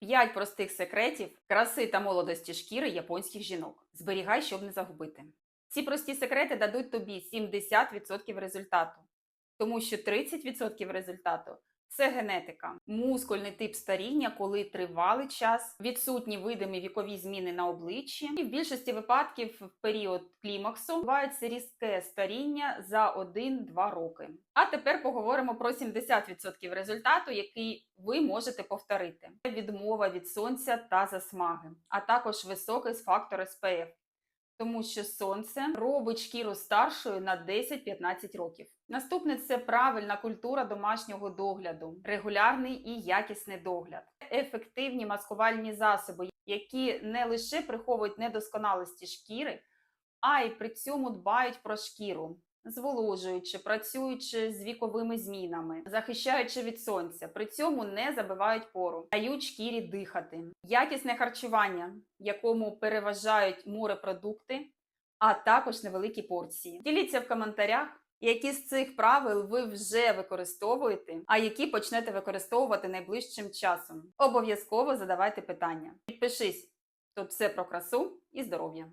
5 простих секретів краси та молодості шкіри японських жінок. Зберігай, щоб не загубити. Ці прості секрети дадуть тобі 70% результату, тому що 30% результату це генетика, мускульний тип старіння, коли тривалий час, відсутні видимі вікові зміни на обличчі, і в більшості випадків в період клімаксу відбувається різке старіння за 1-2 роки. А тепер поговоримо про 70% результату, який ви можете повторити: відмова від сонця та засмаги, а також високий фактор SPF. Тому що сонце робить шкіру старшою на 10-15 років. Наступне це правильна культура домашнього догляду, регулярний і якісний догляд, ефективні маскувальні засоби, які не лише приховують недосконалості шкіри, а й при цьому дбають про шкіру, зволожуючи, працюючи з віковими змінами, захищаючи від сонця, при цьому не забивають пору, дають шкірі дихати, якісне харчування, якому переважають морепродукти, а також невеликі порції. Діліться в коментарях. Які з цих правил ви вже використовуєте, а які почнете використовувати найближчим часом? Обов'язково задавайте питання. Підпишись, тут все про красу і здоров'я.